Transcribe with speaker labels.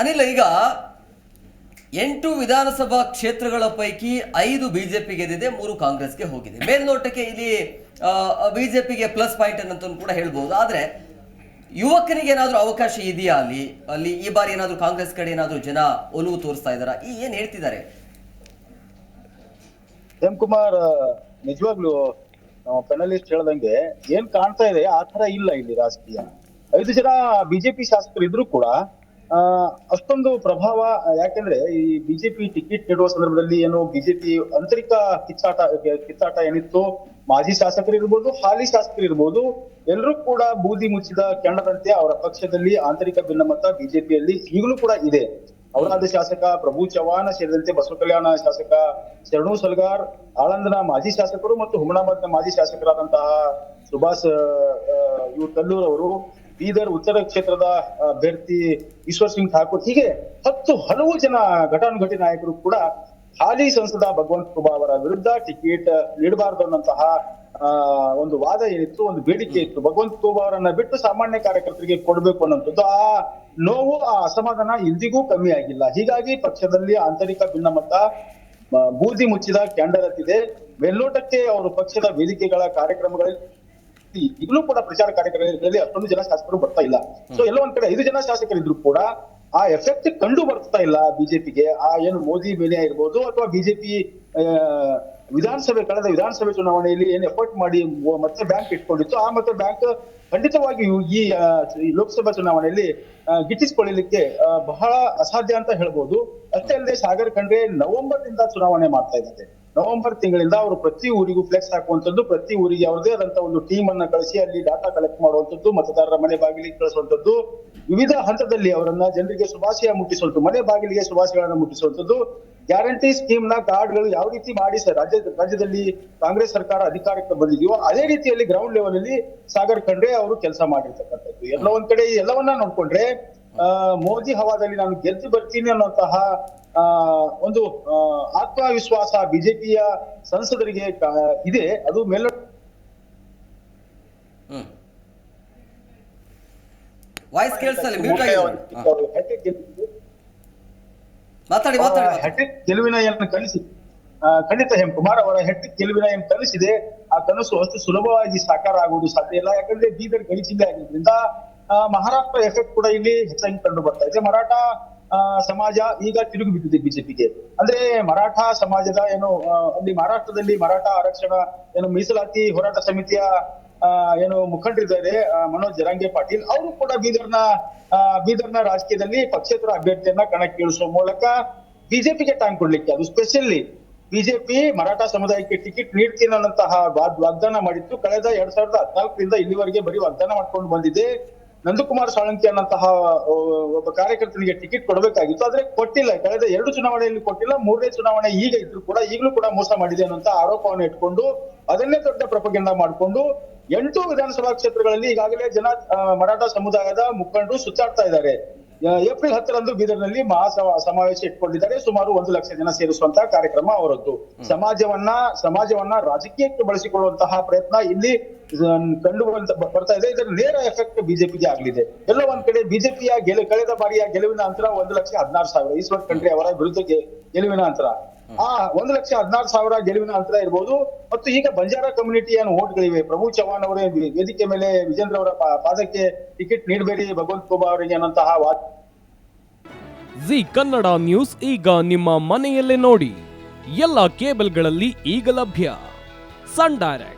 Speaker 1: ಅನಿಲ್, ಈಗ ಎಂಟು ವಿಧಾನಸಭಾ ಕ್ಷೇತ್ರಗಳ ಪೈಕಿ ಐದು ಬಿಜೆಪಿ ಗೆದ್ದಿದೆ, ಮೂರು ಕಾಂಗ್ರೆಸ್ಗೆ ಹೋಗಿದೆ. ಮೇಲ್ನೋಟಕ್ಕೆ ಇಲ್ಲಿ ಬಿಜೆಪಿಗೆ ಪ್ಲಸ್ ಪಾಯಿಂಟ್ ಅನ್ನಂತ ಕೂಡ ಹೇಳ್ಬೋದು. ಆದ್ರೆ ಯುವಕನಿಗೆ ಏನಾದರೂ ಅವಕಾಶ ಇದೆಯಾ ಅಲ್ಲಿ? ಅಲ್ಲಿ ಈ ಬಾರಿ ಏನಾದರೂ ಕಾಂಗ್ರೆಸ್ ಕಡೆ ಏನಾದ್ರೂ ಜನ ಒಲವು ತೋರಿಸ್ತಾ ಇದಾರಾ ಈ ಏನ್ ಹೇಳ್ತಿದ್ದಾರೆ?
Speaker 2: ಎಂ ಕುಮಾರ್ ನಿಜವಾಗ್ಲು ಪೆನಲಿಸ್ಟ್ ಹೇಳ್ದಂಗೆ ಏನ್ ಕಾಣ್ತಾ ಇದೆ, ಆ ತರ ಇಲ್ಲ ಇಲ್ಲಿ ರಾಜಕೀಯ. ಐದು ಜನ ಬಿಜೆಪಿ ಶಾಸಕರು ಇದ್ರು ಕೂಡ ಅಷ್ಟೊಂದು ಪ್ರಭಾವ ಯಾಕೆಂದ್ರೆ ಈ ಬಿಜೆಪಿ ಟಿಕೆಟ್ ನೀಡುವ ಸಂದರ್ಭದಲ್ಲಿ ಏನು ಬಿಜೆಪಿ ಆಂತರಿಕ ಕಿತ್ತಾಟ ಕಿತ್ತಾಟ ಏನಿತ್ತು, ಮಾಜಿ ಶಾಸಕರು ಇರ್ಬೋದು, ಹಾಲಿ ಶಾಸಕರು ಇರ್ಬೋದು, ಎಲ್ಲರೂ ಕೂಡ ಬೂದಿ ಮುಚ್ಚಿದ ಕೆಂಡದಂತೆ ಅವರ ಪಕ್ಷದಲ್ಲಿ ಆಂತರಿಕ ಭಿನ್ನಮತ ಬಿಜೆಪಿಯಲ್ಲಿ ಈಗಲೂ ಕೂಡ ಇದೆ. ಔರಾದ ಶಾಸಕ ಪ್ರಭು ಚವ್ಹಾಣ ಸೇರಿದಂತೆ ಬಸವ ಕಲ್ಯಾಣ ಶಾಸಕ ಶರಣು ಸಲ್ಗಾರ್, ಆಳಂದನ ಮಾಜಿ ಶಾಸಕರು ಮತ್ತು ಹುಮನಾಬಾದ್ನ ಮಾಜಿ ಶಾಸಕರಾದಂತಹ ಸುಭಾಷ್ ಇವ್ರು ಕಲ್ಲೂರ್ ಅವರು ಬೀದರ್ ಉತ್ತರ ಕ್ಷೇತ್ರದ ಅಭ್ಯರ್ಥಿ ಈಶ್ವರ್ ಸಿಂಗ್ ಠಾಕೂರ್. ಹೀಗೆ ಹತ್ತು ಹಲವು ಜನ ಘಟಾನುಘಟಿ ನಾಯಕರು ಕೂಡ ಹಾಲಿ ಸಂಸದ ಭಗವಂತ ಕುಬಾ ಅವರ ವಿರುದ್ಧ ಟಿಕೆಟ್ ನೀಡಬಾರದು ಅನ್ನಂತಹ ಒಂದು ವಾದ ಏನಿತ್ತು, ಒಂದು ಬೇಡಿಕೆ ಇತ್ತು. ಭಗವಂತ ಕುಬಾ ಅವರನ್ನ ಬಿಟ್ಟು ಸಾಮಾನ್ಯ ಕಾರ್ಯಕರ್ತರಿಗೆ ಕೊಡಬೇಕು ಅನ್ನೋಂಥದ್ದು ಆ ನೋವು, ಆ ಅಸಮಾಧಾನ ಇಂದಿಗೂ ಕಮ್ಮಿ ಆಗಿಲ್ಲ. ಹೀಗಾಗಿ ಪಕ್ಷದಲ್ಲಿ ಆಂತರಿಕ ಭಿನ್ನಮತ ಬೂದಿ ಮುಚ್ಚಿದ ಕ್ಯಾಂಡಲತ್ತಿದೆ ಮೇಲ್ನೋಟಕ್ಕೆ ಅವರು ಪಕ್ಷದ ವೇದಿಕೆಗಳ ಕಾರ್ಯಕ್ರಮಗಳಲ್ಲಿ ಈಗಲೂ ಕೂಡ ಪ್ರಚಾರ ಕಾರ್ಯಕ್ರಮಗಳಲ್ಲಿ ಅಷ್ಟೊಂದು ಜನ ಶಾಸಕರು ಬರ್ತಾ ಇಲ್ಲ. ಸೊ ಎಲ್ಲ ಒಂದ್ ಕಡೆ ಐದು ಜನ ಶಾಸಕರಿದ್ರು ಕೂಡ ಆ ಎಫೆಕ್ಟ್ ಕಂಡು ಬರ್ತಾ ಇಲ್ಲ ಬಿಜೆಪಿಗೆ. ಆ ಏನು ಮೋದಿ ಮೇಲೆ ಇರ್ಬೋದು ಅಥವಾ ಬಿಜೆಪಿ ವಿಧಾನಸಭೆ, ಕಳೆದ ವಿಧಾನಸಭೆ ಚುನಾವಣೆಯಲ್ಲಿ ಏನ್ ಎಫರ್ಟ್ ಮಾಡಿ ಮತ್ತೆ ಬ್ಯಾಂಕ್ ಇಟ್ಕೊಂಡಿತ್ತು. ಆ ಮತ್ತೆ ಬ್ಯಾಂಕ್ ಖಂಡಿತವಾಗಿ ಈ ಲೋಕಸಭಾ ಚುನಾವಣೆಯಲ್ಲಿ ಗಿಟ್ಟಿಸಿಕೊಳ್ಳಲಿಕ್ಕೆ ಬಹಳ ಅಸಾಧ್ಯ ಅಂತ ಹೇಳ್ಬೋದು. ಅಷ್ಟೇ ಅಲ್ಲದೆ ಸಾಗರ್ ಖಂಡ್ರೆ ನವೆಂಬರ್ನಿಂದ ಚುನಾವಣೆ ಮಾಡ್ತಾ ಇದ್ದಾರೆ. ನವೆಂಬರ್ ತಿಂಗಳಿಂದ ಅವರು ಪ್ರತಿ ಊರಿಗೂ ಫ್ಲೆಕ್ಸ್ ಹಾಕುವಂತದ್ದು ಪ್ರತಿ ಊರಿಗೆ ಅವರದೇ ಆದಂತ ಒಂದು ಟೀಮ್ ಅನ್ನ ಕಳಿಸಿ ಅಲ್ಲಿ ಡಾಟಾ ಕಲೆಕ್ಟ್ ಮಾಡುವಂತದ್ದು ಮತದಾರರ ಮನೆ ಬಾಗಿಲಿಗೆ ಕಳಿಸುವಂತದ್ದು ವಿವಿಧ ಹಂತದಲ್ಲಿ ಅವರನ್ನ ಜನರಿಗೆ ಶುಭಾಶಯ ಮುಟ್ಟಿಸುವಂಥದ್ದು, ಮನೆ ಬಾಗಿಲಿಗೆ ಶುಭಾಶಯಗಳನ್ನ ಮುಟ್ಟಿಸುವಂತದ್ದು ಗ್ಯಾರಂಟಿ ಸ್ಕೀಮ್ನ ಕಾರ್ಡ್ಗಳು ಯಾವ ರೀತಿ ಮಾಡಿ ಸರ್ ರಾಜ್ಯ ರಾಜ್ಯದಲ್ಲಿ ಕಾಂಗ್ರೆಸ್ ಸರ್ಕಾರ ಅಧಿಕಾರಕ್ಕೆ ಬಂದಿದೆಯೋ, ಅದೇ ರೀತಿಯಲ್ಲಿ ಗ್ರೌಂಡ್ ಲೆವೆಲ್ ಅಲ್ಲಿ ಸಾಗರ್ ಖಂಡ್ರೆ ಅವರು ಕೆಲಸ ಮಾಡಿರ್ತಕ್ಕಂಥದ್ದು. ಎಲ್ಲ ಒಂದ್ ಕಡೆ ಎಲ್ಲವನ್ನ ನೋಡ್ಕೊಂಡ್ರೆ ಮೋದಿ ಹವಾದಲ್ಲಿ ನಾನು ಗೆದ್ದು ಬರ್ತೀನಿ ಅನ್ನುವಂತಹ ಒಂದು ಆತ್ಮವಿಶ್ವಾಸ ಬಿಜೆಪಿಯ ಸಂಸದರಿಗೆ ಇದೆ. ಅದು
Speaker 1: ಮೇಲ ವಾಯ್ಸ್ ಮಾತಾಡಿ.
Speaker 2: ಹೆಟ್ರಿಕ್ ಗೆಲುವಿನ ಏನು ಕಲಿಸಿ ಖಂಡಿತ ಹೆಂ ಕುಮಾರ್ ಅವರ ಹೆಟ್ರಿಕ್ ಗೆಲುವಿನ ಏನು ಕನಸಿದೆ ಆ ಕನಸು ಅಷ್ಟು ಸುಲಭವಾಗಿ ಸಾಕಾರ ಆಗುವುದು ಸಾಧ್ಯ ಇಲ್ಲ. ಯಾಕಂದ್ರೆ ಬೀದರ್ ಗಳಿಸಿದ್ದೆ ಆಗಿದ್ರಿಂದ ಮಹಾರಾಷ್ಟ್ರ ಎಫೆಕ್ಟ್ ಕೂಡ ಇಲ್ಲಿ ಹೆಚ್ಚಾಗಿ ಕಂಡು ಬರ್ತಾ ಇದೆ. ಮರಾಠ ಸಮಾಜ ಈಗ ತಿರುಗಿ ಬಿದ್ದಿದೆ ಬಿಜೆಪಿಗೆ. ಅಂದ್ರೆ ಮರಾಠ ಸಮಾಜದ ಏನು ಅಲ್ಲಿ ಮಹಾರಾಷ್ಟ್ರದಲ್ಲಿ ಮರಾಠ ಆರಕ್ಷಣ ಏನು ಮೀಸಲಾತಿ ಹೋರಾಟ ಸಮಿತಿಯ ಏನು ಮುಖಂಡರಿದ್ದಾರೆ ಮನೋಜ್ ಜರಾಂಗೆ ಪಾಟೀಲ್. ಅವರು ಕೂಡ ಬೀದರ್ನ ಬೀದರ್ನ ರಾಜಕೀಯದಲ್ಲಿ ಪಕ್ಷೇತರ ಅಭ್ಯರ್ಥಿಯನ್ನ ಕಣಕ್ಕೆ ಇಳಿಸುವ ಮೂಲಕ ಬಿಜೆಪಿಗೆ ಟೈಮ್ ಕೊಡ್ಲಿಕ್ಕೆ ಅದು ಸ್ಪೆಷಲಿ ಬಿಜೆಪಿ ಮರಾಠ ಸಮುದಾಯಕ್ಕೆ ಟಿಕೆಟ್ ನೀಡ್ತೀನಿ ಅನ್ನಂತಹ ವಾಗ್- ವಾಗ್ದಾನ ಮಾಡಿತ್ತು. ಕಳೆದ ಎರಡ್ ಸಾವಿರದ ಹದಿನಾಲ್ಕರಿಂದ ಇಲ್ಲಿವರೆಗೆ ಬರೀ ವಾಗ್ದಾನ ಮಾಡ್ಕೊಂಡು ಬಂದಿದೆ. ನಂದಕುಮಾರ್ ಸಾಳಂಕಿ ಅನ್ನಂತಹ ಒಬ್ಬ ಕಾರ್ಯಕರ್ತನಿಗೆ ಟಿಕೆಟ್ ಕೊಡಬೇಕಾಗಿತ್ತು. ಆದ್ರೆ ಕೊಟ್ಟಿಲ್ಲ. ಕಳೆದ ಎರಡು ಚುನಾವಣೆಯಲ್ಲಿ ಕೊಟ್ಟಿಲ್ಲ. ಮೂರನೇ ಚುನಾವಣೆ ಈಗ ಇದ್ರು ಕೂಡ ಈಗಲೂ ಕೂಡ ಮೋಸ ಮಾಡಿದೆ ಅನ್ನುವಂತ ಆರೋಪವನ್ನು ಇಟ್ಕೊಂಡು ಅದನ್ನೇ ದೊಡ್ಡ ಪ್ರಪಗೆಂಡ ಮಾಡಿಕೊಂಡು ಎಂಟು ವಿಧಾನಸಭಾ ಕ್ಷೇತ್ರಗಳಲ್ಲಿ ಈಗಾಗಲೇ ಜನ ಮರಾಠ ಸಮುದಾಯದ ಮುಖಂಡರು ಸುತ್ತಾಡ್ತಾ ಇದ್ದಾರೆ. ಏಪ್ರಿಲ್ ಹತ್ತರಂದು ಬೀದರ್ನಲ್ಲಿ ಮಹಾ ಸಮ- ಸಮಾವೇಶ ಇಟ್ಕೊಂಡಿದ್ದಾರೆ. ಸುಮಾರು ಒಂದು ಲಕ್ಷ ಜನ ಸೇರಿಸುವಂತಹ ಕಾರ್ಯಕ್ರಮ ಅವರದ್ದು. ಸಮಾಜವನ್ನ ಸಮಾಜವನ್ನ ರಾಜಕೀಯಕ್ಕೆ ಬಳಸಿಕೊಳ್ಳುವಂತಹ ಪ್ರಯತ್ನ ಇಲ್ಲಿ ಕಂಡು ಬರ್ತಾ ಇದೆ. ಇದರ ನೇರ ಎಫೆಕ್ಟ್ ಬಿಜೆಪಿಗೆ ಆಗಲಿದೆ. ಎಲ್ಲ ಒಂದ್ ಕಡೆ ಬಿಜೆಪಿಯ ಗೆಲು, ಕಳೆದ ಬಾರಿಯ ಗೆಲುವಿನ ಅಂತರ ಒಂದು ಲಕ್ಷ ಹದಿನಾರು ಸಾವಿರ. ಈಶ್ವರ್ ಖಂಡ್ರೆ ಅವರ ವಿರುದ್ಧ ಗೆಲುವಿನ ಅಂತರ. ಆ ಒಂದು ಲಕ್ಷ ಹದಿನಾರು ಸಾವಿರ ಗೆಲುವಿನ ಅಂತರ ಇರ್ಬೋದು. ಮತ್ತು ಈಗ ಬಂಜಾರ ಕಮ್ಯುನಿಟಿಯ ಓಟ್ಗಳಿವೆ. ಪ್ರಭು ಚವ್ಹಾಣ್ ಅವರ ವೇದಿಕೆ ಮೇಲೆ ವಿಜೇಂದ್ರ ಅವರ ಪಾದಕ್ಕೆ ಟಿಕೆಟ್ ನೀಡಬೇಡಿ. ಭಗವಂತ ಕುಮಾರ್ ಅವರಿಗೆ ಅನ್ನಂತಹ ವಾದ
Speaker 3: ಜಿ ಕನ್ನಡ ನ್ಯೂಸ್ ಈಗ ನಿಮ್ಮ ಮನೆಯಲ್ಲೇ ನೋಡಿ. ಎಲ್ಲ ಕೇಬಲ್ಗಳಲ್ಲಿ ಈಗ ಲಭ್ಯ. Sun Direct.